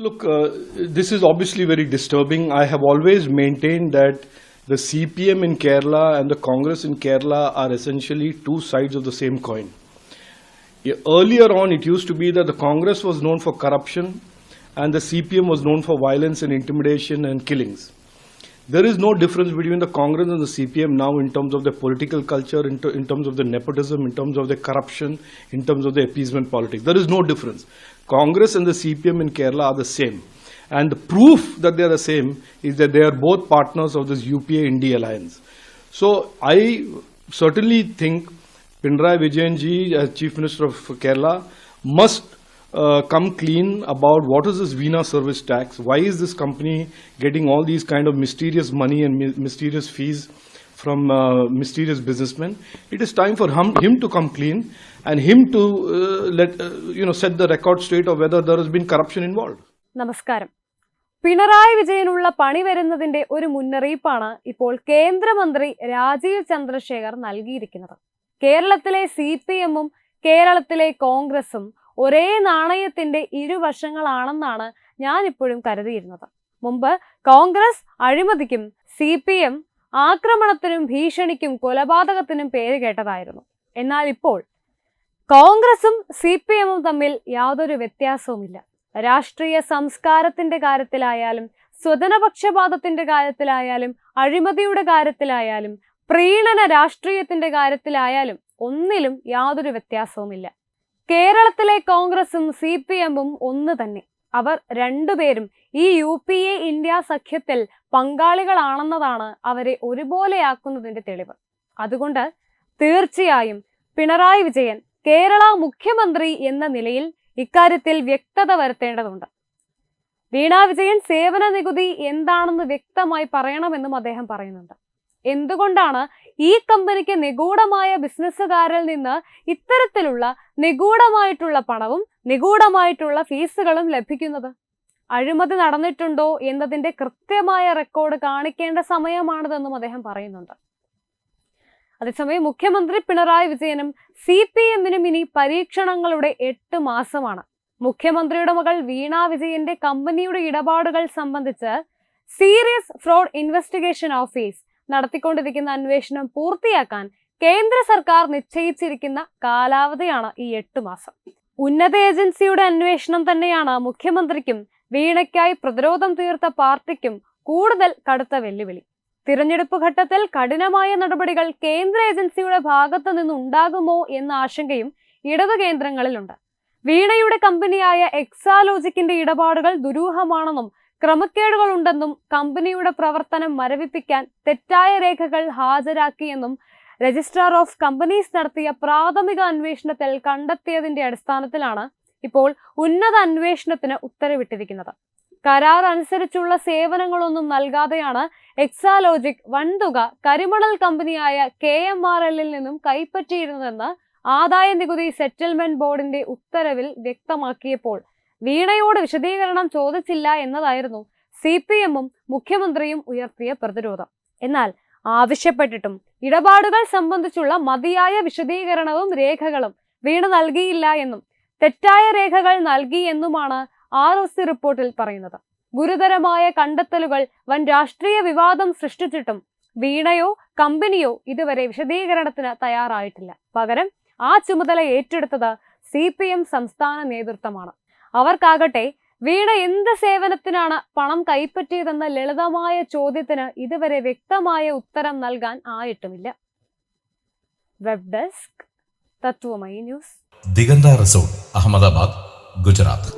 Look, uh, this is obviously very disturbing. I have always maintained that the CPM in Kerala and the Congress in Kerala are essentially two sides of the same coin. Earlier on, it used to be that the Congress was known for corruption and the CPM was known for violence and intimidation and killings. There is no difference between the Congress and the CPM now in terms of their political culture, in, in terms of the nepotism, in terms of their corruption, in terms of the appeasement politics. There is no difference. Congress and the CPM in Kerala are the same. And the proof that they are the same is that they are both partners of this UPA India alliance. So I certainly think Pinarayi Vijayanji, as Chief Minister of Kerala, must uh, come clean about what is this Veena service tax? Why is this company getting all these kind of mysterious money and my- mysterious fees from uh, mysterious businessmen? It is time for him, him to come clean and him to uh, let uh, you know set the record straight of whether there has been corruption involved. നമസ്കാരം പിണറായി വിജയനുള്ള പണി വരുന്നതിന്റെ ഒരു മുന്നറിയിപ്പാണ് ഇപ്പോൾ കേന്ദ്രമന്ത്രി രാജീവ് ചന്ദ്രശേഖർ നൽകിയിരിക്കുന്നത് കേരളത്തിലെ C P കേരളത്തിലെ കോൺഗ്രസും ഒരേ നാണയത്തിന്റെ ഇരുവശങ്ങളാണെന്നാണ് ഞാൻ ഇപ്പോഴും കരുതിയിരുന്നത്. മുമ്പ് കോൺഗ്രസ് അഴിമതിക്കും സി പി എം ആക്രമണത്തിനും ഭീഷണിക്കും കൊലപാതകത്തിനും പേര് കേട്ടതായിരുന്നു. എന്നാൽ ഇപ്പോൾ കോൺഗ്രസും സി പി എമ്മും തമ്മിൽ യാതൊരു വ്യത്യാസവുമില്ല. രാഷ്ട്രീയ സംസ്കാരത്തിന്റെ കാര്യത്തിലായാലും സ്വതനപക്ഷപാതത്തിന്റെ കാര്യത്തിലായാലും അഴിമതിയുടെ കാര്യത്തിലായാലും പ്രീണന രാഷ്ട്രീയത്തിന്റെ കാര്യത്തിലായാലും ഒന്നിലും യാതൊരു വ്യത്യാസവുമില്ല. കേരളത്തിലെ കോൺഗ്രസും സി പി എമ്മും ഒന്ന് തന്നെ. അവർ രണ്ടുപേരും ഈ യു പി എ ഇന്ത്യ സഖ്യത്തിൽ പങ്കാളികളാണെന്നതാണ് അവരെ ഒരുപോലെയാക്കുന്നതിന്റെ തെളിവ്. അതുകൊണ്ട് തീർച്ചയായും പിണറായി വിജയൻ കേരള മുഖ്യമന്ത്രി എന്ന നിലയിൽ ഇക്കാര്യത്തിൽ വ്യക്തത വരുത്തേണ്ടതുണ്ട്. വീണാ വിജയൻ സേവന നികുതി എന്താണെന്ന് വ്യക്തമായി പറയണമെന്നും അദ്ദേഹം പറയുന്നുണ്ട്. എന്തുകൊണ്ടാണ് ഈ കമ്പനിക്ക് നിഗൂഢമായ ബിസിനസ്സുകാരിൽ നിന്ന് ഇത്തരത്തിലുള്ള നിഗൂഢമായിട്ടുള്ള പണവും നിഗൂഢമായിട്ടുള്ള ഫീസുകളും ലഭിക്കുന്നത്? അഴിമതി നടന്നിട്ടുണ്ടോ എന്നതിന്റെ കൃത്യമായ റെക്കോർഡ് കാണിക്കേണ്ട സമയമാണിതെന്നും അദ്ദേഹം പറയുന്നുണ്ട്. അതേസമയം മുഖ്യമന്ത്രി പിണറായി വിജയനും സി പി എമ്മിനും ഇനി പരീക്ഷണങ്ങളുടെ എട്ട് മാസമാണ്. മുഖ്യമന്ത്രിയുടെ മകൾ വീണ വിജയന്റെ കമ്പനിയുടെ ഇടപാടുകൾ സംബന്ധിച്ച് സീരിയസ് ഫ്രോഡ് ഇൻവെസ്റ്റിഗേഷൻ ഓഫീസ് നടത്തിക്കൊണ്ടിരിക്കുന്ന അന്വേഷണം പൂർത്തിയാക്കാൻ കേന്ദ്ര സർക്കാർ നിശ്ചയിച്ചിരിക്കുന്ന കാലാവധിയാണ് ഈ എട്ട് മാസം. ഉന്നത ഏജൻസിയുടെ അന്വേഷണം തന്നെയാണ് മുഖ്യമന്ത്രിക്കും വീണയ്ക്കായി പ്രതിരോധം തീർത്ത പാർട്ടിക്കും കൂടുതൽ കടുത്ത വെല്ലുവിളി. തിരഞ്ഞെടുപ്പ് ഘട്ടത്തിൽ കഠിനമായ നടപടികൾ കേന്ദ്ര ഏജൻസിയുടെ ഭാഗത്തു നിന്നുണ്ടാകുമോ എന്ന ആശങ്കയും ഇടതു കേന്ദ്രങ്ങളിലുണ്ട്. വീണയുടെ കമ്പനിയായ എക്സാലോജിക്കിന്റെ ഇടപാടുകൾ ദുരൂഹമാണെന്നും ക്രമക്കേടുകളുണ്ടെന്നും കമ്പനിയുടെ പ്രവർത്തനം മരവിപ്പിക്കാൻ തെറ്റായ രേഖകൾ ഹാജരാക്കിയെന്നും രജിസ്ട്രാർ ഓഫ് കമ്പനീസ് നടത്തിയ പ്രാഥമിക അന്വേഷണത്തിൽ കണ്ടെത്തിയതിന്റെ അടിസ്ഥാനത്തിലാണ് ഇപ്പോൾ ഉന്നത അന്വേഷണത്തിന് ഉത്തരവിട്ടിരിക്കുന്നത്. കരാർ അനുസരിച്ചുള്ള സേവനങ്ങളൊന്നും നൽകാതെയാണ് എക്സാലോജിക് വൻതുക കരിമണൽ കമ്പനിയായ കെ എം ആർ എല്ലിൽ നിന്നും കൈപ്പറ്റിയിരുന്നതെന്ന് ആദായ നികുതി സെറ്റിൽമെന്റ് ബോർഡിന്റെ ഉത്തരവിൽ വ്യക്തമാക്കിയപ്പോൾ വീണയോട് വിശദീകരണം ചോദിച്ചില്ല എന്നതായിരുന്നു സി പി എമ്മും മുഖ്യമന്ത്രിയും ഉയർത്തിയ പ്രതിരോധം. എന്നാൽ ആവശ്യപ്പെട്ടിട്ടും ഇടപാടുകൾ സംബന്ധിച്ചുള്ള മതിയായ വിശദീകരണവും രേഖകളും വീണ നൽകിയില്ല എന്നും തെറ്റായ രേഖകൾ നൽകി എന്നുമാണ് ആർ ഒ സി റിപ്പോർട്ടിൽ പറയുന്നത്. ഗുരുതരമായ കണ്ടെത്തലുകൾ വൻ രാഷ്ട്രീയ വിവാദം സൃഷ്ടിച്ചിട്ടും വീണയോ കമ്പനിയോ ഇതുവരെ വിശദീകരണത്തിന് തയ്യാറായിട്ടില്ല. പകരം ആ ചുമതല ഏറ്റെടുത്തത് സി സംസ്ഥാന നേതൃത്വമാണ്. അവർക്കാകട്ടെ വീണ എന്ത് സേവനത്തിനാണ് പണം കൈപ്പറ്റിയതെന്ന ലളിതമായ ചോദ്യത്തിന് ഇതുവരെ വ്യക്തമായ ഉത്തരം നൽകാൻ ആയിട്ടുമില്ല. Web desk Tatwamayi news Diganta resort Ahmedabad Gujarat.